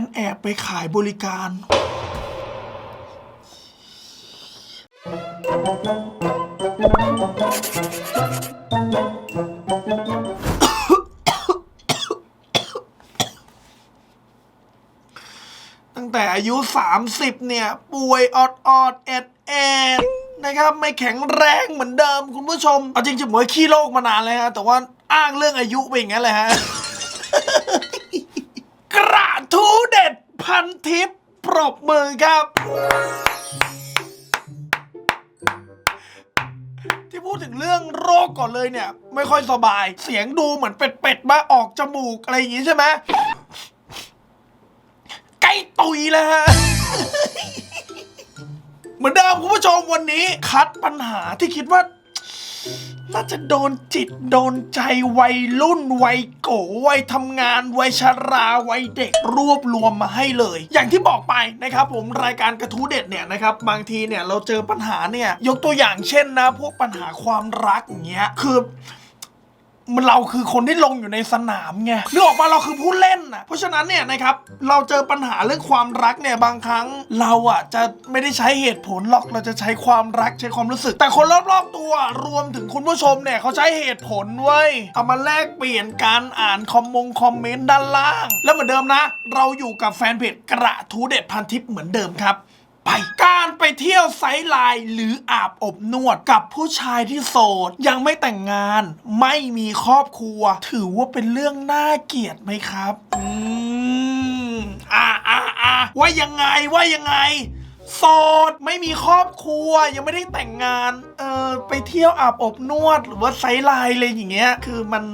นแอบไปขายบริการ ตั้งแต่อายุ 30 เนี่ย ป่วยออดออดๆแอดแอดนะครับ ไม่แข็งแรงเหมือนเดิมคุณผู้ชม เอาจริงๆผมว่าขี้โรคมานานเลยฮะ แต่ว่าอ้างเรื่องอายุไปอย่างนั้นเลยฮะ กระทู้เด็ดพันทิป ปร บมือครับ ที่พูดถึงเรื่องโรคก่อนเลยเนี่ย ไม่ค่อยสบาย เสียงดูเหมือนเป็ดๆมาออกจมูกอะไรอย่างงี้ใช่ไหมใกล้ตุยแล้วฮะเหมือนเดิมคุณผู้ชมวันนี้ คัดปัญหาที่คิดว่า น่าจะโดนจิตโดนใจวัยรุ่นวัยโกวัยทำงานวัยชราวัยเด็กรวบรวมมาให้เลย อย่างที่บอกไปนะครับผมรายการกระทู้เด็ดเนี่ยนะครับบางทีเนี่ยเราเจอปัญหาเนี่ยยกตัวอย่างเช่นนะ พวกปัญหาความรักอย่างเงี้ยคือ มันเราคือคนที่ลงอยู่ในสนามไงนึกออกมาเราคือผู้เล่นนะเพราะฉะนั้นเนี่ยนะครับเราเจอปัญหาเรื่องความรักเนี่ยบางครั้งเราอะจะไม่ได้ใช้เหตุผลหรอกเราจะใช้ความรักใช้ความรู้สึก แต่คนรอบๆตัวรวมถึงคุณผู้ชมเนี่ยเขาใช้เหตุผลเว้ยเอามาแลกเปลี่ยนการอ่านคอมมงคอมเมนต์ด้านล่าง แล้วเหมือนเดิมนะ เราอยู่กับแฟนเพจกระทูเด็ดพันทิปเหมือนเดิมครับ ไป การไปเที่ยวไซส์ไลน์หรืออาบอบนวดกับผู้ชายที่โสด ยังไม่แต่งงาน ไม่มีครอบครัว ถือว่าเป็นเรื่องน่าเกลียดไหมครับ อืมอ่าอ่าอ่าว่ายังไงว่ายังไง โสดไม่มีครอบครัว ยังไม่ได้แต่งงาน เออไปเที่ยวอาบอบนวด หรือว่าไซส์ไลน์อะไรอย่างเงี้ย คือมัน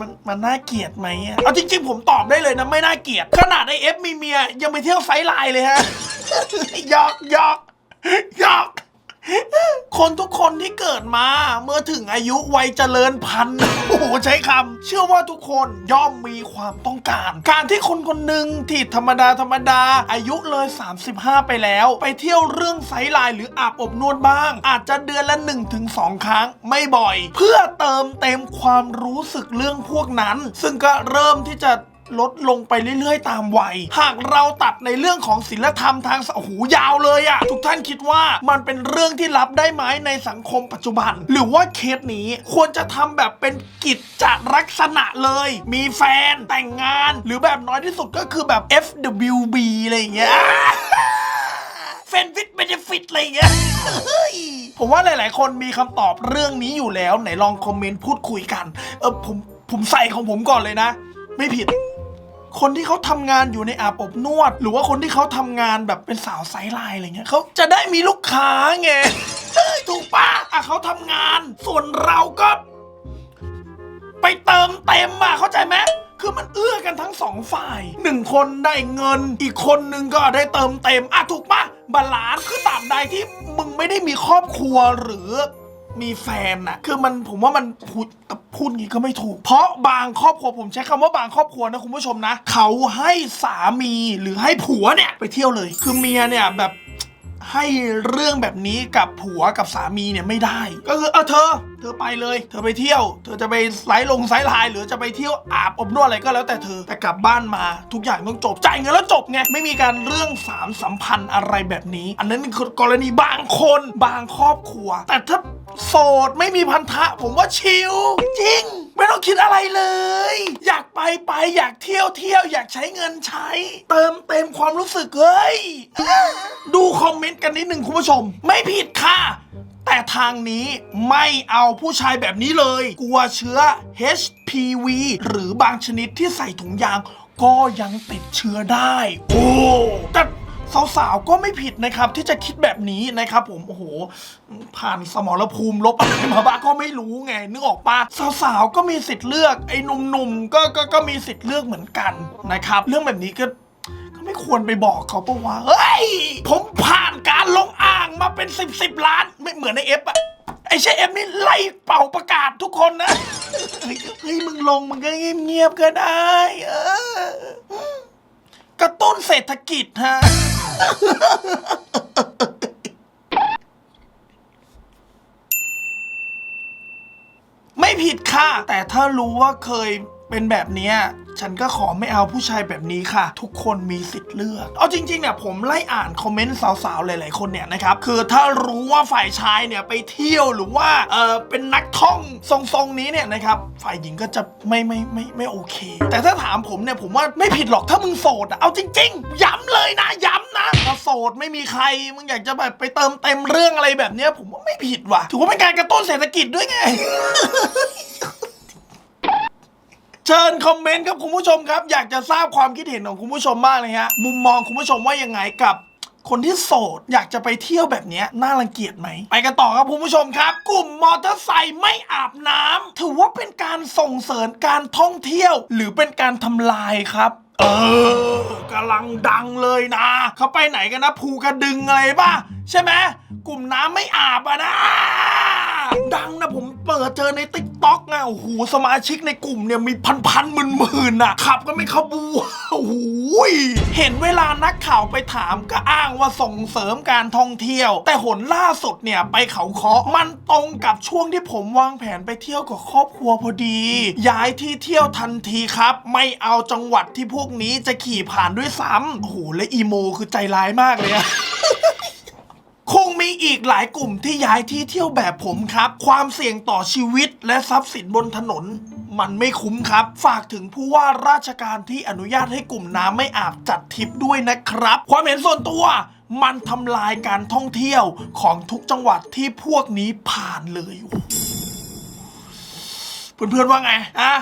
มันมันน่าเกลียดไหมอะเอาจริง ๆ ผมตอบได้เลยนะไม่น่าเกลียด ขนาดไอเอฟมีเมียยังไปเที่ยวไซส์ไลน์เลยฮะ หยอกหยอกหยอก คนทุกคนที่เกิดมาเมื่อถึงอายุวัยเจริญพันธุ์โอ้โหใช้คำเชื่อว่าทุกคนย่อมมีความต้องการ การที่คนคนหนึ่งที่ธรรมดาธรรมดา อายุเลย 35 ไปแล้ว ไปเที่ยวเรื่องไซไลน์หรืออาบอบนวดบ้าง อาจจะเดือนละ 1-2 ครั้งไม่บ่อย เพื่อเติมเต็มความรู้สึกเรื่องพวกนั้น ซึ่งก็เริ่มที่จะ ลดลงไปเรื่อยๆ ตามวัย หากเราตัดในเรื่องของศีลธรรมทางสโอ้โหยาวเลยอะทุกท่านคิดว่ามันเป็นเรื่องที่รับได้ไหมในสังคมปัจจุบัน หรือว่าเคสนี้ควรจะทำแบบเป็นกิจจลักษณะเลย มีแฟนแต่งงาน หรือแบบน้อยที่สุดก็คือแบบ FWB อะไรอย่างเงี้ยเฟนฟิตเบนฟิตอะไรอย่างเงี้ยผมว่าหลาย ๆ คนมีคำตอบเรื่องนี้อยู่แล้ว ไหนลองคอมเมนต์พูดคุยกัน เออผมผมใส่ของผมก่อนเลยนะ ไม่ผิด คนที่เขาทำงานอยู่ในอาบอบนวด หรือว่าคนที่เขาทำงานแบบเป็นสาวไซส์ไลน์อะไรเงี้ยเขาจะได้มีลูกค้าไงถูกปะอะเขาทำงาน ส่วนเราก็ ไปเติมเต็มอะเข้าใจไหมคือมันเอื้อกันทั้งสองฝ่ายหนึ่งคนได้เงิน อีกคนนึงก็ได้เติมเต็มอะถูกปะบาลานซ์คือตราบใดที่มึงไม่ได้มีครอบครัวหรือ มีแฟนน่ะคือมันผมว่ามันพูดพูดงี้ก็ไม่ถูก เพราะบางครอบครัวผมใช้คำว่าบางครอบครัวนะคุณผู้ชมนะ เขาให้สามีหรือให้ผัวเนี่ยไปเที่ยวเลย คือเมียเนี่ยแบบ ให้เรื่องแบบนี้กับผัวกับสามีเนี่ยไม่ได้ ก็คือเออเธอ เธอไปเลย เธอไปเที่ยว เธอจะไปไลฟ์ลงไซส์ไลน์หรือจะไปเที่ยวอาบอบนวดอะไรก็แล้วแต่เธอแต่กลับบ้านมาทุกอย่างต้องจบจ่ายเงินแล้วจบไงไม่มีการเรื่องสามสัมพันธ์อะไรแบบนี้ อันนั้นคือกรณีบางคนบางครอบครัว แต่ถ้าโสดไม่มีพันธะ ผมว่าชิลจริง ไม่ต้องคิดอะไรเลย อยากไปไปอยากเที่ยวเที่ยวอยากใช้เงินใช้ เติมเต็มความรู้สึกเฮ้ยดูคอมเมนต์กันนิดหนึ่งคุณผู้ชม ไม่ผิดค่ะ แต่ทางนี้ไม่เอาผู้ชายแบบนี้เลย กลัวเชื้อ HPV หรือบางชนิดที่ใส่ถุงยาง ก็ยังติดเชื้อได้ โอ้แต่ สาวๆก็ไม่ผิดนะครับ ที่จะคิดแบบนี้นะครับผมโอ้โห ผ่านสมรภูมิลบอะไรมาบ้างก็ไม่รู้ไง นึกออกปะสาวๆก็มีสิทธิ์เลือกไอ้หนุ่มๆก็ก็ก็มีสิทธิ์เลือกเหมือนกันนะครับ เรื่องแบบนี้ก็ก็ไม่ควรไปบอกเขาปะวะเฮ้ยผมผ่านการลงอ่างมาเป็นสิบสิบล้าน ไม่เหมือนในเอฟอะไอใช่เอฟนี่ไล่เป่าประกาศทุกคนนะเฮ้ยเฮ้ยมึงลงมึงก็เงียบๆก็ได้ เออกระตุ้นเศรษฐกิจฮะ ไม่ผิดค่ะ แต่ถ้ารู้ว่าเคย เป็นแบบเนี้ยฉันก็ขอไม่เอาผู้ชายแบบนี้ค่ะ ทุกคนมีสิทธิ์เลือก เอาจริงๆเนี่ยผมไล่อ่านคอมเมนต์สาวๆ หลายๆ คนเนี่ยนะครับ คือถ้ารู้ว่าฝ่ายชายเนี่ยไปเที่ยวหรือว่าเออเป็นนักท่องทรงๆนี้เนี่ยนะครับ ฝ่ายหญิงก็จะไม่ไม่ไม่ไม่โอเค แต่ถ้าถามผมเนี่ยผมว่าไม่ผิดหรอกถ้ามึงโสดอะเอาจริง ๆ ย้ำเลยนะ ย้ำนะถ้าโสดไม่มีใครมึงอยากจะแบบไปเติมเต็มเรื่องอะไรแบบเนี้ยผมว่าไม่ผิดว่ะถือว่าเป็นการกระตุ้นเศรษฐกิจด้วยไง เชิญคอมเมนต์ครับคุณผู้ชมครับ อยากจะทราบความคิดเห็นของคุณผู้ชมมากเลยฮะมุมมองคุณผู้ชมว่ายังไงกับคนที่โสด อยากจะไปเที่ยวแบบนี้น่ารังเกียจไหม ไปกันต่อครับคุณผู้ชมครับ กลุ่มมอเตอร์ไซค์ไม่อาบน้ำถือว่าเป็นการส่งเสริมการท่องเที่ยว หรือเป็นการทำลายครับ เออกำลังดังเลยนะ เขาไปไหนกันนะภูกระดึงอะไรป่ะใช่ไหมกลุ่มน้ำไม่อาบอะนะ ดังนะผมเปิดเจอในติ๊กต็อกนะโอ้โหสมาชิกในกลุ่มเนี่ยมีพันพันหมื่นหมื่นอะขับก็ไม่ขบวนโอ้โหเห็นเวลานักข่าวไปถามก็อ้างว่าส่งเสริมการท่องเที่ยว แต่หนล่าสุดเนี่ยไปเขาเคาะมันตรงกับช่วงที่ผมวางแผนไปเที่ยวกับครอบครัวพอดี ย้ายที่เที่ยวทันทีครับ ไม่เอาจังหวัดที่พวกนี้จะขี่ผ่านด้วยซ้ำโอ้โหและอีโมคือใจร้ายมากเลยอะ มีอีกหลายกลุ่มที่ย้ายที่เที่ยวแบบผมครับ ความเสี่ยงต่อชีวิตและทรัพย์สินบนถนน มันไม่คุ้มครับ ฝากถึงผู้ว่าราชการที่อนุญาตให้กลุ่มน้ำไม่อาบจัดทริปด้วยนะครับ ความเห็นส่วนตัวมันทำลายการท่องเที่ยวของทุกจังหวัดที่พวกนี้ผ่านเลยอ้โหเพื่อนๆว่าไงอะ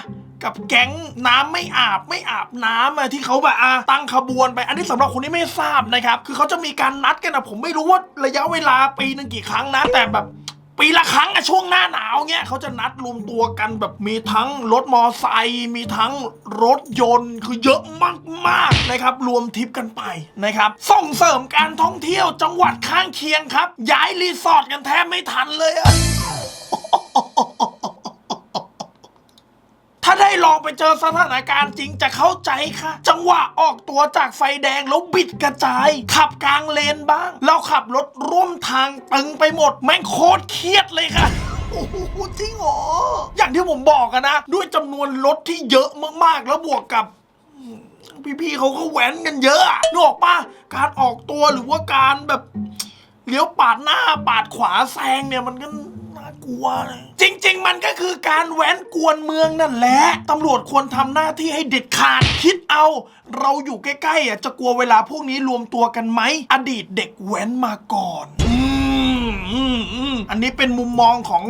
กับแก๊งน้ำไม่อาบไม่อาบน้ำอะที่เขาแบบอะตั้งขบวนไป อันนี้สำหรับคนที่ไม่ทราบนะครับ คือเขาจะมีการนัดกันอะผมไม่รู้ว่าระยะเวลาปีหนึ่งกี่ครั้งนะแต่แบบปีละครั้งอะช่วงหน้าหนาวเงี้ยเขาจะนัดรวมตัวกันแบบมีทั้งรถมอไซค์มีทั้งรถยนต์คือเยอะมากๆนะครับ รวมทริปกันไปนะครับ ส่งเสริมการท่องเที่ยวจังหวัดข้างเคียงครับ ย้ายรีสอร์ทกันแทบไม่ทันเลยอะ ถ้าได้ลองไปเจอสถานการณ์จริงจะเข้าใจค่ะ จังหวะออกตัวจากไฟแดงแล้วบิดกระจาย ขับกลางเลนบ้าง เราขับรถร่วมทางตึงไปหมด แม่งโคตรเครียดเลยค่ะโอ้โหจริงเหรอ อย่างที่ผมบอกกันนะ ด้วยจำนวนรถที่เยอะมากๆ แล้วบวกกับ พี่ๆเขาก็แว้นกันเยอะอะนึกออกปะการออกตัวหรือว่าการแบบเลี้ยวปาดหน้าปาดขวาแซงเนี่ยมันก็น่า กลัวเลย จริง ๆ มันก็คือการแหวนกวนเมืองนั่นแหละตำรวจควรทำหน้าที่ให้เด็ดขาดคิดเอา เราอยู่ใกล้ๆอะจะกลัวเวลาพวกนี้รวมตัวกันไหมอดีตเด็กแว้นมาก่อนอืมอืมอืมอันนี้เป็นมุมมองของ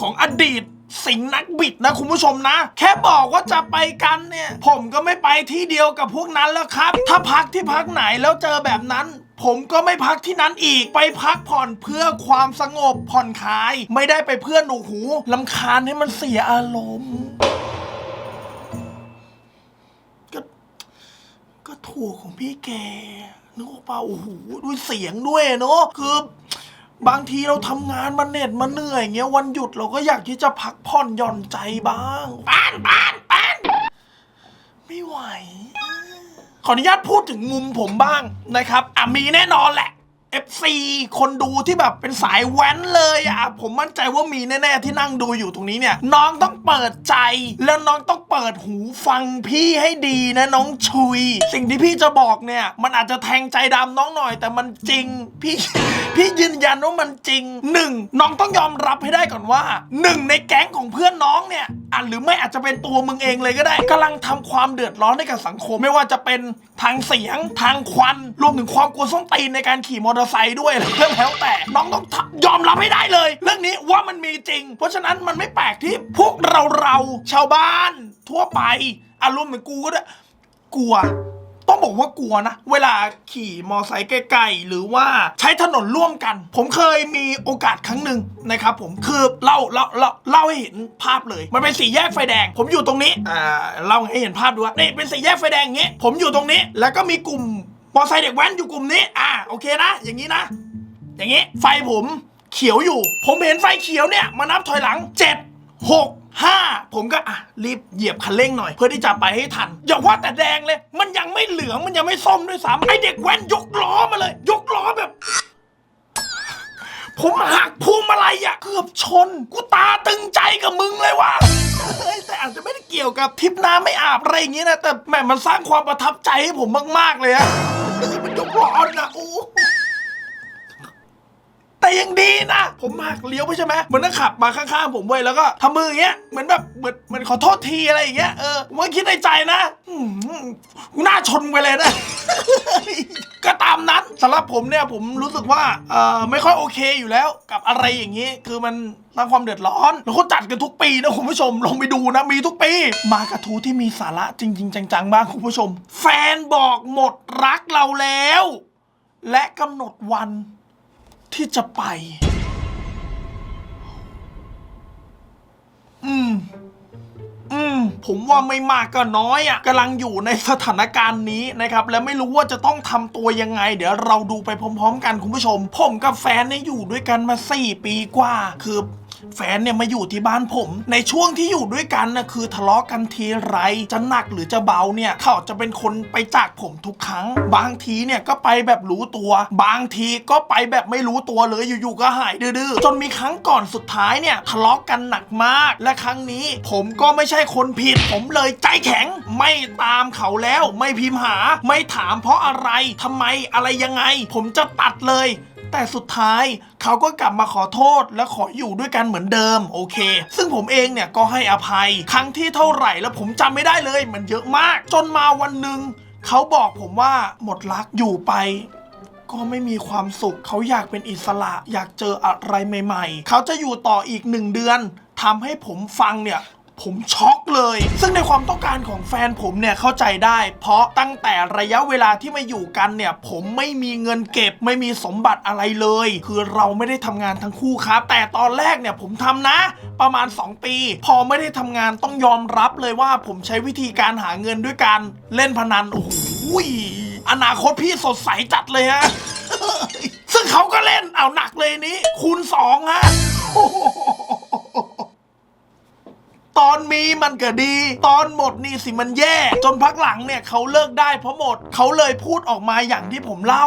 ของอดีต สิงห์นักบิดนะคุณผู้ชมนะ แค่บอกว่าจะไปกันเนี่ย ผมก็ไม่ไปที่เดียวกับพวกนั้นแล้วครับ ถ้าพักที่พักไหนแล้วเจอแบบนั้น ผมก็ไม่พักที่นั้นอีกไปพักผ่อนเพื่อความสงบผ่อนคลาย ไม่ได้ไปเพื่อหนูหูลำคาญให้มันเสียอารมณ์ ก็ก็ถูกของพี่แกนึกออกป่าโอ้โหด้วยเสียงด้วยเนาะคือบางทีเราทำงานมาเหน็ดมาเหนื่อยเงี้ยวันหยุดเราก็อยากที่จะพักผ่อนหย่อนใจบ้าง ปานปานปานไม่ไหว ขออนุญาตพูดถึงมุมผมบ้างนะครับอะมีแน่นอนแหละ FC คนดูที่แบบเป็นสายแว้นเลยอะผมมั่นใจว่ามีแน่ๆที่นั่งดูอยู่ตรงนี้เนี่ย น้องต้องเปิดใจ แล้วน้องต้องเปิดหูฟังพี่ให้ดีนะน้องชุย สิ่งที่พี่จะบอกเนี่ย มันอาจจะแทงใจดำน้องหน่อย แต่มันจริง พี่พี่ยืนยันว่ามันจริงหนึ่งน้องต้องยอมรับให้ได้ก่อนว่าหนึ่งในแก๊งของเพื่อนน้องเนี่ยอะหรือไม่อาจจะเป็นตัวมึงเองเลยก็ได้กำลังทำความเดือดร้อนให้กับสังคม ไม่ว่าจะเป็นทางเสียงทางควัน รวมถึงความกลัวส้นตีนในการขี่มอเตอร์ไซค์ด้วยอะไรก็แล้วแต่น้องต้องยอมรับให้ได้เลย เรื่องนี้ว่ามันมีจริง เพราะฉะนั้นมันไม่แปลกที่พวกเราเราชาวบ้าน ทั่วไปอารมณ์เหมือนกูก็ได้กลัวต้องบอกว่ากลัวนะ เวลาขี่มอไซค์ใกล้ๆหรือว่าใช้ถนนร่วมกัน ผมเคยมีโอกาสครั้งหนึ่งนะครับผมคือเล่าเล่าเล่าเล่าให้เห็นภาพเลย มันเป็นสี่แยกไฟแดง ผมอยู่ตรงนี้อ่าเล่าให้เห็นภาพดูว่านี่เป็นสี่แยกไฟแดงอย่างงี้ผมอยู่ตรงนี้ แล้วก็มีกลุ่ม มอไซค์เด็กแว้นอยู่กลุ่มนี้ อ่าโอเคนะ อย่างนี้นะ อย่างนี้ ไฟผมเขียวอยู่ ผมเห็นไฟเขียวเนี่ยมานับถอยหลังเจ็ดหกห้าผมก็อะรีบเหยียบคันเร่งหน่อย เพื่อที่จะไปให้ทัน อย่าว่าแต่แดงเลย มันยังไม่เหลืองมันยังไม่ส้มด้วยซ้ำไอเด็กแว้นยกล้อมาเลย ยกล้อแบบ ผมหักพวงมาลัยอะเกือบชน กูตาตึงใจกับมึงเลยว่ะ เฮ้ยแต่อาจจะไม่ได้เกี่ยวกับทริปน้ำไม่อาบอะไรอย่างเงี้ยนะแต่แหมมันสร้างความประทับใจให้ผมมากๆเลยอะ มัน แต่ยังดีนะ ผมหักเลี้ยวไปใช่ไหมมือนนักขับมาข้างๆผมเว้ยแล้วก็ทำมืออย่างเงี้ยเหมือนแบบเหมือนเหมือนขอโทษทีอะไรอย่างเงี้ยเออผมก็คิดในใจนะอืมกูน่าชนไปเลยนะ ก็ตามนั้นสำหรับผมเนี่ยผมรู้สึกว่าเอ่อไม่ค่อยโอเคอยู่แล้วกับอะไรอย่างนี้ คือมันสร้างความเดือดร้อนแล้วเขาจัดกันทุกปีนะคุณผู้ชมลองไปดูนะมีทุกปี มากระทู้ที่มีสาระจริง ๆ จังๆบ้างคุณผู้ชม แฟนบอกหมดรักเราแล้ว และกำหนดวัน ที่จะไป อืม อืม ผมว่าไม่มากก็น้อยอะกำลังอยู่ในสถานการณ์นี้นะครับ และไม่รู้ว่าจะต้องทำตัวยังไง เดี๋ยวเราดูไปพร้อม ๆ กันคุณผู้ชม ผมกับแฟนเนี่ยอยู่ด้วยกันมา 4 ปีกว่า คือ แฟนเนี่ยมาอยู่ที่บ้านผม ในช่วงที่อยู่ด้วยกันนะคือทะเลาะกันทีไรจะหนักหรือจะเบาเนี่ยเขาจะเป็นคนไปจากผมทุกครั้ง บางทีเนี่ยก็ไปแบบรู้ตัว บางทีก็ไปแบบไม่รู้ตัวเลยอยู่ๆก็หายดื้อๆจนมีครั้งก่อนสุดท้ายเนี่ยทะเลาะกันหนักมาก และครั้งนี้ผมก็ไม่ใช่คนผิด ผมเลยใจแข็ง ไม่ตามเขาแล้ว ไม่พิมพ์หา ไม่ถามเพราะอะไรทำไมอะไรยังไง ผมจะตัดเลย แต่สุดท้ายเขาก็กลับมาขอโทษและขออยู่ด้วยกันเหมือนเดิมโอเค ซึ่งผมเองเนี่ยก็ให้อภัย ครั้งที่เท่าไหร่แล้วผมจำไม่ได้เลย มันเยอะมาก จนมาวันหนึ่งเขาบอกผมว่าหมดรักอยู่ไปก็ไม่มีความสุข เขาอยากเป็นอิสระ อยากเจออะไรใหม่ ๆ เขาจะอยู่ต่ออีกหนึ่งเดือนทำให้ผมฟังเนี่ย ผมช็อกเลย ซึ่งในความต้องการของแฟนผมเนี่ยเข้าใจได้ เพราะตั้งแต่ระยะเวลาที่มาอยู่กันเนี่ย ผมไม่มีเงินเก็บไม่มีสมบัติอะไรเลย คือเราไม่ได้ทำงานทั้งคู่ครับ แต่ตอนแรกเนี่ยผมทำนะ ประมาณ 2 ปี พอไม่ได้ทำงานต้องยอมรับเลยว่าผมใช้วิธีการหาเงินด้วยการเล่นพนันโอ้โหอนาคตพี่สดใสจัดเลยฮะซึ่งเขาก็เล่นเอาหนักเลยนี้ คูณสองฮะ ตอนมีมันก็ดี ตอนหมดนี่สิมันแย่ จนพักหลังเนี่ยเขาเลิกได้เพราะหมดเขาเลยพูดออกมาอย่างที่ผมเล่า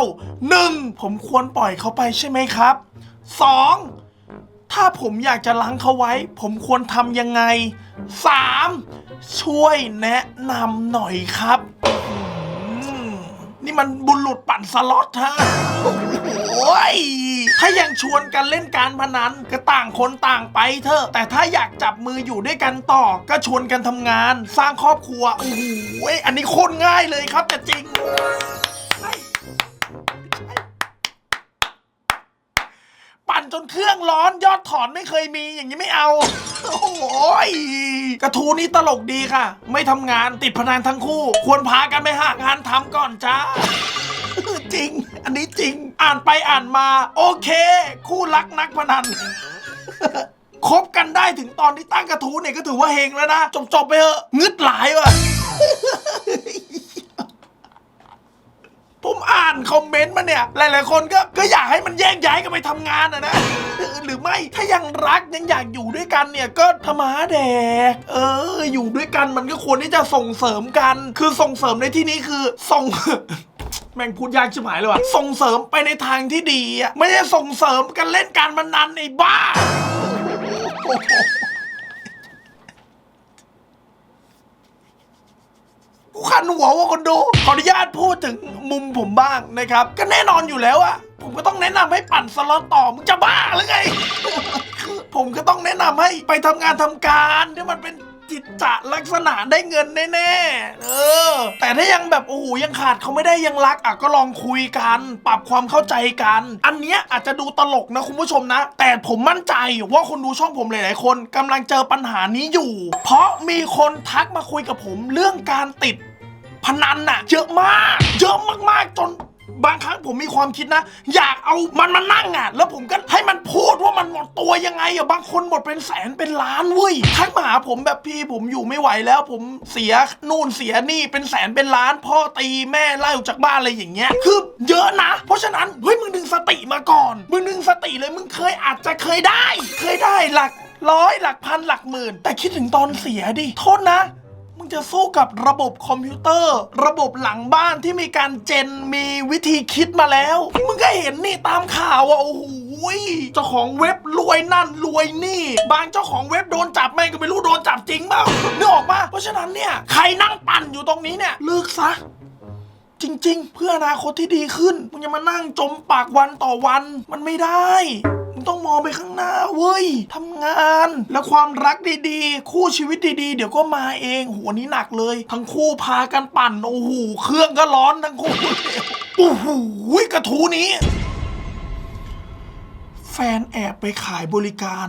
1. ผมควรปล่อยเขาไปใช่ไหมครับ 2. ถ้าผมอยากจะล้างเขาไว้ ผมควรทำยังไง 3. ช่วยแนะนำหน่อยครับ นี่มันบุรุษปั่นสล็อตฮะโอ้ยถ้ายังชวนกันเล่นการพนันก็ต่างคนต่างไปเถอะ แต่ถ้าอยากจับมืออยู่ด้วยกันต่อ ก็ชวนกันทำงาน สร้างครอบครัวโอ้โหอันนี้โคนง่ายเลยครับแต่จริง จนเครื่องร้อนยอดถอนไม่เคยมีอย่างนี้ไม่เอา โอ้ยกระทูนี่ตลกดีค่ะ ไม่ทำงานติดพนันทั้งคู่ ควรพากันไปหางานทำก่อนจ้าจริง อันนี้จริง อ่านไปอ่านมา โอเค คู่รักนักพนันคบกันได้ถึงตอนที่ตั้งกระทู้เนี่ยก็ถือว่าเฮงแล้วนะ จบๆไปเถอะงึดหลายว่ะ ผมอ่านคอมเมนต์มาเนี่ย หลายๆ คนก็ก็อยากให้มันแยกย้ายกันไปทำงานอะนะ หรือไม่ถ้ายังรักยังอยากอยู่ด้วยกันเนี่ยก็ทำมาแดกเออ อยู่ด้วยกันมันก็ควรที่จะส่งเสริมกัน คือส่งเสริมในที่นี้คือส่ง แม่งพูดยากชิบหายเลยว่ะส่งเสริมไปในทางที่ดีอะไม่ได้ส่งเสริมกันเล่นการพนันในบ้า กูขันหัวว่าคนดู ขออนุญาตพูดถึงมุมผมบ้างนะครับ ก็แน่นอนอยู่แล้วอะผมก็ต้องแนะนำให้ปั่นสล็อตต่อ มึงจะบ้าหรือไงคือผมก็ต้องแนะนำให้ไปทำงานทำการที่มันเป็นจิตจะลักษณะได้เงินแน่ๆ เออ แต่ถ้ายังแบบโอ้โหยังขาดเขาไม่ได้ยังรักอะก็ลองคุยกัน ปรับความเข้าใจกัน อันเนี้ยอาจจะดูตลกนะคุณผู้ชมนะ แต่ผมมั่นใจว่าคนดูช่องผมหลายๆคนกำลังเจอปัญหานี้อยู่ เพราะมีคนทักมาคุยกับผมเรื่องการติด พนันน่ะ เยอะมาก เยอะมากๆจนบางครั้งผมมีความคิดนะ อยากเอามันมานั่งอะ แล้วผมก็ให้มันพูดว่ามันหมดตัวยังไงอะบางคนหมดเป็นแสนเป็นล้านเว้ยทักมาหาผมแบบพี่ผมอยู่ไม่ไหวแล้ว ผมเสียนู่นเสียนี่เป็นแสนเป็นล้าน พ่อตีแม่ไล่ออกจากบ้านอะไรอย่างเงี้ยคือเยอะนะ เพราะฉะนั้นเฮ้ยมึงดึงสติมาก่อน มึงดึงสติเลยมึงเคยอาจจะเคยได้ เคยได้หลักร้อยหลักพันหลักหมื่น แต่คิดถึงตอนเสียดิโทษนะ จะสู้กับระบบคอมพิวเตอร์ ระบบหลังบ้านที่มีการเจนมีวิธีคิดมาแล้วมึงก็เห็นนี่ตามข่าวอะโอ้โหเจ้าของเว็บรวยนั่นรวยนี่ บางเจ้าของเว็บโดนจับแม่งก็ไม่รู้โดนจับจริงเปล่านึกออกปะเพราะฉะนั้นเนี่ยใครนั่งปั่นอยู่ตรงนี้เนี่ยเลิกซะจริง ๆ เพื่ออนาคตที่ดีขึ้นมึงจะมานั่งจมปากวันต่อวันมันไม่ได้ มึงต้องมองไปข้างหน้าเว้ยทำงาน แล้วความรักดีๆ คู่ชีวิตดีๆ เดี๋ยวก็มาเองโหัวนี้หนักเลย ทั้งคู่พากันปั่นโอ้โหเครื่องก็ร้อนทั้งคู่โอ้โหกระทูนี้ แฟนแอบไปขายบริการ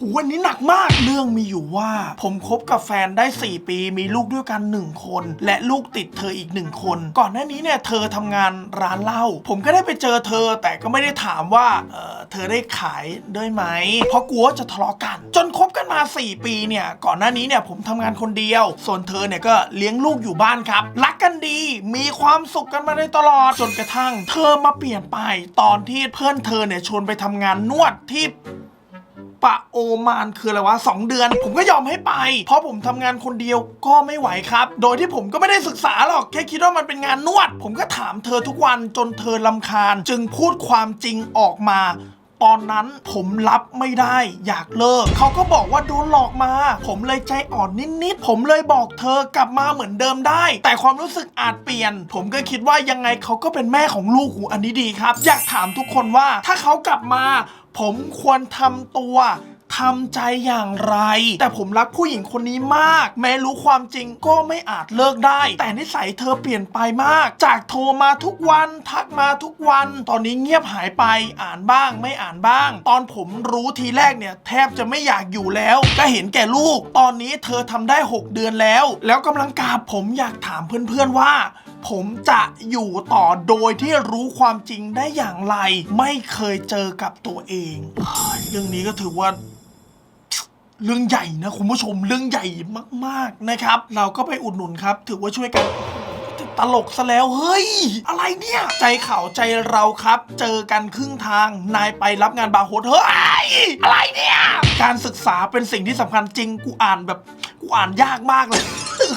หวันนี้หนักมาก เรื่องมีอยู่ว่า ผมคบกับแฟนได้ 4 ปี มีลูกด้วยกัน 1 คน และลูกติดเธออีก 1 คน ก่อนหน้านี้เนี่ยเธอทำงานร้านเหล้า ผมก็ได้ไปเจอเธอ แต่ก็ไม่ได้ถามว่า เออเธอได้ขายด้วยไหม เพราะกลัวจะทะเลาะกัน จนคบกันมา 4 ปีเนี่ย ก่อนหน้านี้เนี่ยผมทำงานคนเดียว ส่วนเธอเนี่ยก็เลี้ยงลูกอยู่บ้านครับ รักกันดี มีความสุขกันมาโดยตลอด จนกระทั่ง เธอมาเปลี่ยนไป ตอนที่เพื่อนเธอเนี่ยชวนไปทำงานนวดที่ ปะโอมานคืออะไรวะสองเดือน ผมก็ยอมให้ไป เพราะผมทำงานคนเดียวก็ไม่ไหวครับ โดยที่ผมก็ไม่ได้ศึกษาหรอกแค่คิดว่ามันเป็นงานนวด ผมก็ถามเธอทุกวันจนเธอลำคาญ จึงพูดความจริงออกมา ตอนนั้นผมรับไม่ได้อยากเลิก เขาก็บอกว่าโดนหลอกมา ผมเลยใจอ่อนนิดๆ ผมเลยบอกเธอกลับมาเหมือนเดิมได้ แต่ความรู้สึกอาจเปลี่ยน ผมก็คิดว่ายังไงเขาก็เป็นแม่ของลูกหูอันนี้ดีครับ อยากถามทุกคนว่าถ้าเขากลับมา ผมควรทำตัวทำใจอย่างไร แต่ผมรักผู้หญิงคนนี้มาก แม้รู้ความจริงก็ไม่อาจเลิกได้ แต่นิสัยเธอเปลี่ยนไปมาก จากโทรมาทุกวัน ทักมาทุกวัน ตอนนี้เงียบหายไปอ่านบ้างไม่อ่านบ้าง ตอนผมรู้ทีแรกเนี่ย แทบจะไม่อยากอยู่แล้วก็เห็นแก่ลูก ตอนนี้เธอทำได้ 6 เดือนแล้ว แล้วกำลังกาบผมอยากถามเพื่อนๆว่า ผมจะอยู่ต่อโดยที่รู้ความจริงได้อย่างไร ไม่เคยเจอกับตัวเองเฮ้ยเรื่องนี้ก็ถือว่า เรื่องใหญ่นะคุณผู้ชมเรื่องใหญ่มากๆนะครับ เราก็ไปอุดหนุนครับ ถือว่าช่วยกัน ตลกซะแล้วเฮ้ย อะไรเนี่ย ใจเขาใจเราครับ เจอกันครึ่งทางนายไปรับงานบาร์โฮสเฮ้ยอะไรเนี่ย การศึกษาเป็นสิ่งที่สำคัญจริงกูอ่านแบบกูอ่านยากมากเลย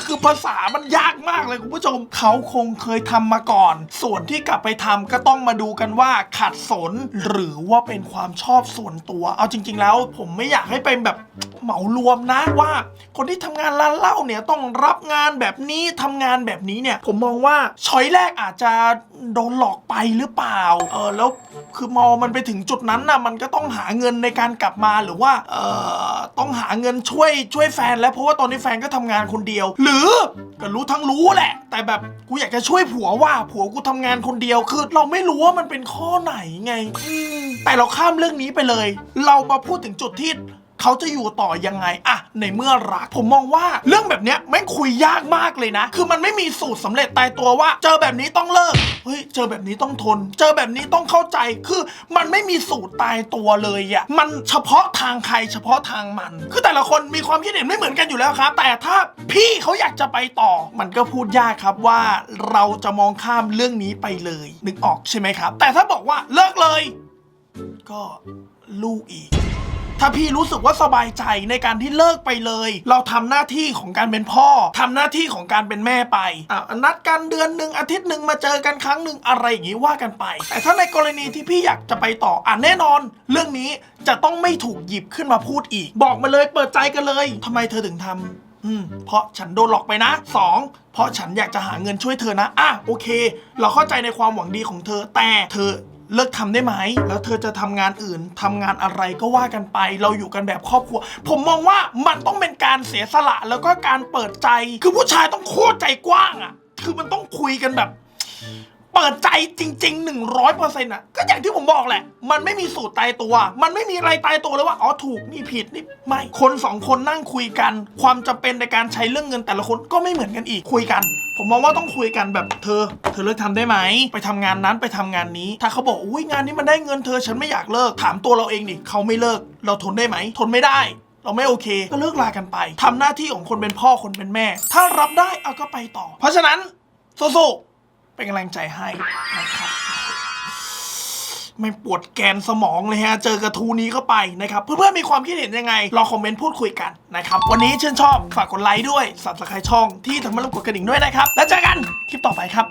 คือภาษามันยากมากเลยคุณผู้ชม เขาคงเคยทำมาก่อน ส่วนที่กลับไปทำก็ต้องมาดูกันว่าขัดสนหรือว่าเป็นความชอบส่วนตัว เอาจริง ๆ แล้วผมไม่อยากให้เป็นแบบเหมารวมนะว่า คนที่ทำงานร้านเหล้าเนี่ยต้องรับงานแบบนี้ทำงานแบบนี้เนี่ย ผมมองว่าช้อยแรกอาจจะโดนหลอกไปหรือเปล่า เออแล้วคือมองมันไปถึงจุดนั้นนะมันก็ต้องหาเงินในการกลับมาหรือว่าเออต้องหาเงินช่วยช่วยแฟน แล้วเพราะว่าตอนนี้แฟนก็ทำงานคนเดียวหรือก็รู้ทั้งรู้แหละ แต่แบบกูอยากจะช่วยผัวว่าผัวกูทำงานคนเดียวคือ เราไม่รู้ว่ามันเป็นข้อไหนไงอืมแต่เราข้ามเรื่องนี้ไปเลย เรามาพูดถึงจุดที่ เขาจะอยู่ต่อยังไงอะในเมื่อรัก ผมมองว่าเรื่องแบบเนี้ยแม่งคุยยากมากเลยนะ คือมันไม่มีสูตรสำเร็จตายตัวว่า เจอแบบนี้ต้องเลิกเฮ้ยเจอแบบนี้ต้องทน เจอแบบนี้ต้องเข้าใจคือมันไม่มีสูตรตายตัวเลยอะมันเฉพาะทางใครเฉพาะทางมัน คือแต่ละคนมีความคิดเห็นไม่เหมือนกันอยู่แล้วครับ แต่ถ้าพี่เขาอยากจะไปต่อ มันก็พูดยากครับว่าเราจะมองข้ามเรื่องนี้ไปเลย นึกออกใช่ไหมครับ แต่ถ้าบอกว่าเลิกเลย ก็ลูกอีก ถ้าพี่รู้สึกว่าสบายใจในการที่เลิกไปเลย เราทำหน้าที่ของการเป็นพ่อทำหน้าที่ของการเป็นแม่ไปอะนัดกันเดือนหนึ่งอาทิตย์หนึ่งมาเจอกันครั้งหนึ่งอะไรอย่างนี้ว่ากันไป แต่ถ้าในกรณีที่พี่อยากจะไปต่ออะแน่นอน เรื่องนี้จะต้องไม่ถูกหยิบขึ้นมาพูดอีก บอกมาเลยเปิดใจกันเลยทำไมเธอถึงทำอืมเพราะฉันโดนหลอกไปนะ 2. เพราะฉันอยากจะหาเงินช่วยเธอนะ อะโอเค เราเข้าใจในความหวังดีของเธอ แต่เธอ เลิกทำได้ไหม แล้วเธอจะทำงานอื่นทำงานอะไรก็ว่ากันไป เราอยู่กันแบบครอบครัว ผมมองว่ามันต้องเป็นการเสียสละแล้วก็การเปิดใจ คือผู้ชายต้องโคตรใจกว้างอะ คือมันต้องคุยกันแบบ เปิดใจจริง ๆ 100%อะก็อย่างที่ผมบอกแหละ มันไม่มีสูตรตายตัว มันไม่มีอะไรตายตัวเลยว่า อ๋อถูกนี่ผิดนี่ไม่ คนสองคนนั่งคุยกัน ความจำเป็นในการใช้เรื่องเงินแต่ละคนก็ไม่เหมือนกันอีกคุยกัน ผมมองว่าต้องคุยกันแบบเธอ เธอเลิกทำได้ไหม ไปทำงานนั้นไปทำงานนี้ ถ้าเขาบอกอุ้ยงานนี้มันได้เงินเธอฉันไม่อยากเลิกถามตัวเราเองดิเขาไม่เลิก เราทนได้ไหม ทนไม่ได้ เราไม่โอเค ก็เลิกลากันไปทำหน้าที่ของคนเป็นพ่อคนเป็นแม่ ถ้ารับได้เอาก็ไปต่อ เพราะฉะนั้นสู้ๆ เป็นกำลังใจให้นะครับไม่ปวดแกนสมองเลยฮะ เจอกระทูนี้เข้าไปนะครับ เพื่อนๆ มีความคิดเห็นยังไง ลองคอมเมนต์พูดคุยกันนะครับ วันนี้ชื่นชอบ ฝากกดไลค์ด้วยสับสไครช่องที่ทำให้เรกดกระดิ่งด้วยนะครับ แล้วเจอกันคลิปต่อไปครับ